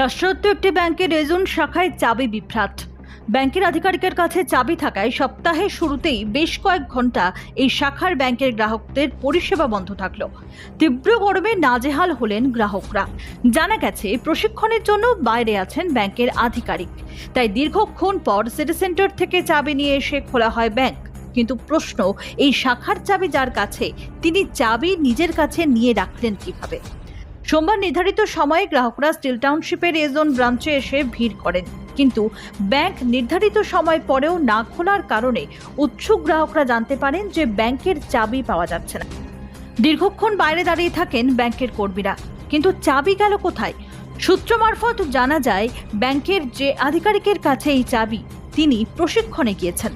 রাষ্ট্রায়ত্ত একটি ব্যাংকের রেজন শাখায় চাবি বিভ্রাট। ব্যাংকের আধিকারিকের কাছে চাবি থাকায় সপ্তাহের শুরুতেই বেশ কয়েক ঘণ্টা এই শাখার ব্যাংকের গ্রাহকদের পরিষেবা বন্ধ থাকল। তীব্র গরমে নাজেহাল হলেন গ্রাহকরা। জানা গেছে, প্রশিক্ষণের জন্য বাইরে আছেন ব্যাংকের আধিকারিক। তাই দীর্ঘক্ষণ পর সিটি সেন্টার থেকে চাবি নিয়ে এসে খোলা হয় ব্যাংক। কিন্তু প্রশ্ন, এই শাখার চাবি যার কাছে, তিনি চাবি নিজের কাছে নিয়ে রাখলেন কীভাবে? সোমবার নির্ধারিত সময়ে গ্রাহকরা স্টিল টাউনশিপের এজন ব্রাঞ্চে এসে ভিড় করেন। কিন্তু ব্যাংক নির্ধারিত সময় পরেও না খোলার কারণে উৎসুক গ্রাহকরা জানতে পারেন যে ব্যাংকের চাবি পাওয়া যাচ্ছে না। দীর্ঘক্ষণ বাইরে দাঁড়িয়ে থাকেন ব্যাংকের কর্মীরা। কিন্তু চাবি গেল কোথায়? সূত্র মারফত জানা যায়, ব্যাংকের যে আধিকারিকের কাছে এই চাবি, তিনি প্রশিক্ষণে গিয়েছেন।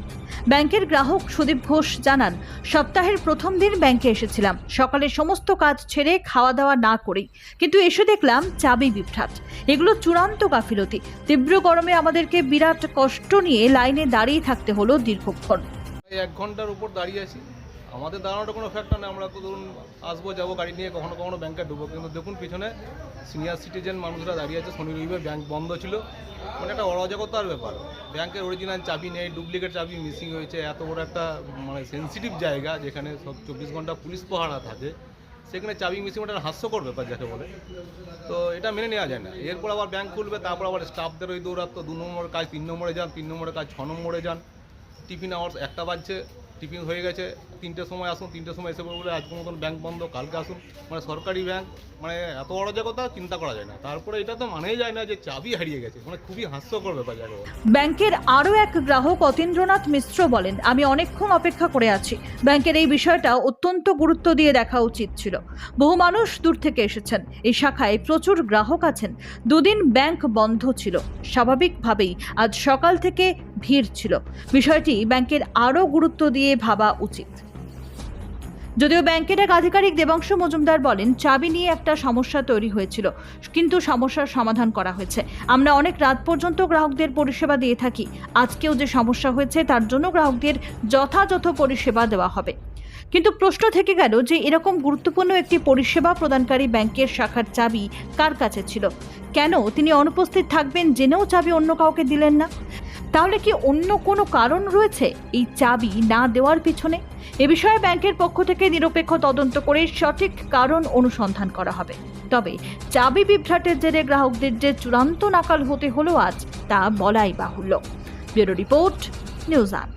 ব্যাংকের গ্রাহক সুদীপ ঘোষ জানান, সপ্তাহের প্রথম দিন ব্যাংকে এসেছিলাম। সকালে সমস্ত কাজ ছেড়ে খাওয়া দাওয়া না করেই, কিন্তু এসে দেখলাম চাবি বিভ্রাট। এগুলো চূড়ান্ত গাফিলতি। তীব্র গরমে আমাদেরকে বিরাট কষ্ট নিয়ে লাইনে দাঁড়িয়ে থাকতে হলো দীর্ঘক্ষণ। এক ঘণ্টার উপর দাঁড়িয়ে আছি। আমাদের দাঁড়ানোটা কোনো ফ্যাক্টর নেই। আমরা তো ধরুন আসব, যাব, গাড়ি নিয়ে কখনো কখনো ব্যাংকে ঢুকবো। কিন্তু দেখুন পিছনে সিনিয়র সিটিজেন মানুষরা দাঁড়িয়ে আছে, শনি রবিবার ব্যাংক বন্ধ ছিল। মানে একটা অরাজকতার ব্যাপার। ব্যাংকের অরিজিনাল চাবি নেই ডুপ্লিকেট চাবি মিসিং হয়েছে। এত বড় একটা মানে সেন্সিটিভ জায়গা যেখানে সব চব্বিশ ঘণ্টা পুলিশ পাহারা থাকে। সেখানে চাবি মিসিং ওটা হাস্যকর ব্যাপার যাকে বলে। তো এটা মেনে নেওয়া যায় না। এরপর আবার ব্যাংক খুলবে, তারপর আবার স্টাফদের ওই দৌড়াতো দু নম্বর কাজ, তিন নম্বরে যান, তিন নম্বরে কাজ, ছ নম্বরে যান। টিফিন আওয়ার্স, একটা বাজছে, টিফিন হয়ে গেছে তিনটের সময় আসুন তিনটের সময় এসে বলে আজকে মতন ব্যাংক বন্ধ, কালকে আসুন। মানে সরকারি ব্যাংক মানে এত অরাজকতা চিন্তা করা যায় না। তারপরে এটা তো মানেই যায় না যে চাবি হারিয়ে গেছে। মানে খুবই হাস্যকর ব্যাপার বলে। ব্যাংকের আরও এক গ্রাহক অতীন্দ্রনাথ মিশ্র বলেন, আমি অনেকক্ষণ অপেক্ষা করে আছি। ব্যাংকের এই বিষয়টা অত্যন্ত গুরুত্ব দিয়ে দেখা উচিত ছিল। বহু মানুষ দূর থেকে এসেছেন। এই শাখায় প্রচুর গ্রাহক আছেন। দুদিন ব্যাংক বন্ধ ছিল। স্বাভাবিকভাবেই আজ সকাল থেকে ভিড় ছিল। বিষয়টি ব্যাংকের আরও গুরুত্ব দিয়ে ভাবা উচিত। যদিও ব্যাংকের এক আধিকারিক দেবাংশ মজুমদার বলেন, চাবি নিয়ে একটা সমস্যা তৈরি হয়েছিল, কিন্তু সমস্যার সমাধান করা হয়েছে। আমরা অনেক রাত পর্যন্ত গ্রাহকদের পরিষেবা দিয়ে থাকি। আজকেও যে সমস্যা হয়েছে, তার জন্য গ্রাহকদের যথাযথ পরিষেবা দেওয়া হবে। কিন্তু প্রশ্ন থেকে গেল যে, এরকম গুরুত্বপূর্ণ একটি পরিষেবা প্রদানকারী ব্যাংকের শাখার চাবি কার কাছে ছিল? কেন তিনি অনুপস্থিত থাকবেন, জেনেও চাবি অন্য কাউকে দিলেন না? তাহলে কি অন্য কোনো কারণ রয়েছে? এই চাবি না দেওয়ার পিছনে? এ বিষয়ে ব্যাংকের পক্ষ থেকে নিরপেক্ষ তদন্ত করে সঠিক কারণ অনুসন্ধান করা হবে। তবে চাবি বিভ্রাটের জেরে গ্রাহকদের যে চূড়ান্ত নাকাল হতে হলো আজ, তা বলাই বাহুল্য। ব্যুরো রিপোর্ট, নিউজ আট।